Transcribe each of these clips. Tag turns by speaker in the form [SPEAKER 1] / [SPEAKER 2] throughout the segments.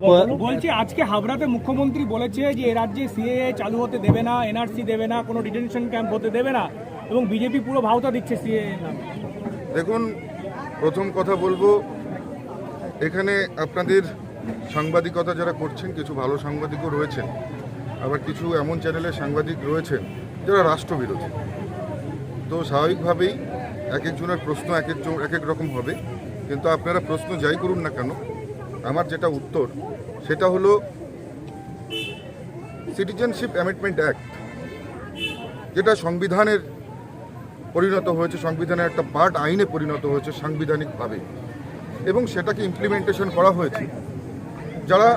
[SPEAKER 1] বলছি আজকে হাবড়াতে মুখ্যমন্ত্রী বলেছে যে এ রাজ্যে সিএএ চালু হতে দেবে না এনআরসি দেবে না কোনো ডিটেনশন ক্যাম্প হতে দেবে না এবং বিজেপি পুরো ভাওতা দিচ্ছে সিএএ নামে।
[SPEAKER 2] দেখুন প্রথম কথা বলব এখানে আপনাদের সাংবাদিকতা যারা করছেন কিছু ভালো সাংবাদিকও রয়েছেন আবার কিছু এমন চ্যানেলের সাংবাদিক রয়েছেন যারা রাষ্ট্রবিরোধী। তো স্বাভাবিকভাবেই এক একজনের প্রশ্ন এক একজন এক এক রকম হবে কিন্তু আপনারা প্রশ্ন যাই করুন না কেন আমার যেটা উত্তর, সেটা হলো সিটিজেনশিপ অ্যামেন্ডমেন্ট অ্যাক্ট যেটা সংবিধানের পরিণত হয়েছে, সংবিধানের একটা পার্ট আইনে পরিণত হয়েছে সাংবিধানিকভাবে। এবং সেটাকে ইমপ্লিমেন্টেশন করা হয়েছে। যারা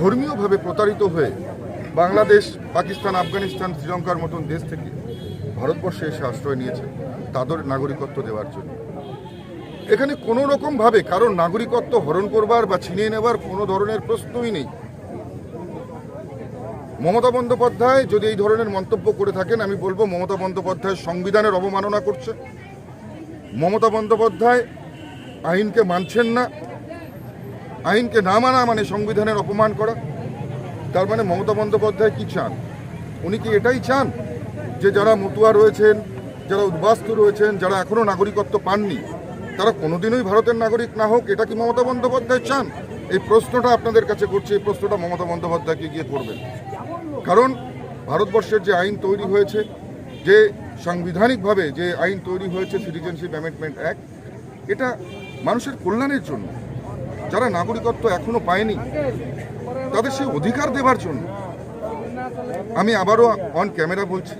[SPEAKER 2] ধর্মীয়ভাবে প্রতারিত হয়ে বাংলাদেশ, পাকিস্তান, আফগানিস্তান, শ্রীলঙ্কার মতন দেশ থেকে ভারতবর্ষে এসে আশ্রয় নিয়েছে, তাদের নাগরিকত্ব দেওয়ার জন্য। এখানে কোনো রকমভাবে কারোর নাগরিকত্ব হরণ করবার বা ছিনিয়ে নেবার কোনো ধরনের প্রশ্নই নেই। মমতা বন্দ্যোপাধ্যায় যদি এই ধরনের মন্তব্য করে থাকেন, আমি বলব মমতা বন্দ্যোপাধ্যায় সংবিধানের অবমাননা করছে। মমতা বন্দ্যোপাধ্যায় আইনকে মানছেন না। আইনকে না মানা মানে সংবিধানের অপমান করা। তার মানে মমতা বন্দ্যোপাধ্যায় কি চান? উনি কি এটাই চান যে যারা মতুয়া রয়েছেন, যারা উদ্বাস্তু রয়েছেন, যারা এখনও নাগরিকত্ব পাননি তারা কোনোদিনই ভারতের নাগরিক না হোক, এটা কি মমতা বন্দ্যোপাধ্যায় চান? এই প্রশ্নটা আপনাদের কাছে করছে, এই প্রশ্নটা মমতা বন্দ্যোপাধ্যায়কে গিয়ে করবেন। কারণ ভারতবর্ষের যে আইন তৈরি হয়েছে, যে সাংবিধানিকভাবে যে আইন তৈরি হয়েছে সিটিজেনশিপ অ্যামেন্ডমেন্ট অ্যাক্ট এটা মানুষের কল্যাণের জন্য। যারা নাগরিকত্ব এখনও পায়নি, তাদের সেই অধিকার দেবার জন্য। আমি আবারও অন ক্যামেরা বলছি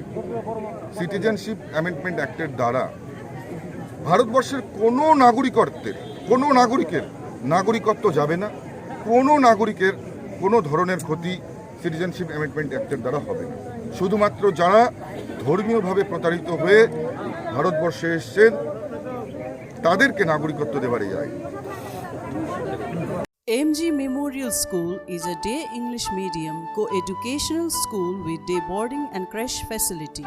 [SPEAKER 2] সিটিজেনশিপ অ্যামেন্ডমেন্ট অ্যাক্টের দ্বারা ভারতবর্ষের কোনো নাগরিকত্বের, কোনো নাগরিকের নাগরিকত্ব যাবে না, কোনো নাগরিকের কোনো ধরনের ক্ষতি সিটিজেনশিপ অ্যামেন্ডমেন্ট অ্যাক্টের দ্বারা হবে না শুধুমাত্র যারা ধর্মীয়ভাবে প্রতারিত হয়ে ভারতবর্ষে এসছেন, তাদেরকে নাগরিকত্ব দেবার যায়
[SPEAKER 3] MG Memorial School is a day English medium co-educational school with day boarding and creche facility.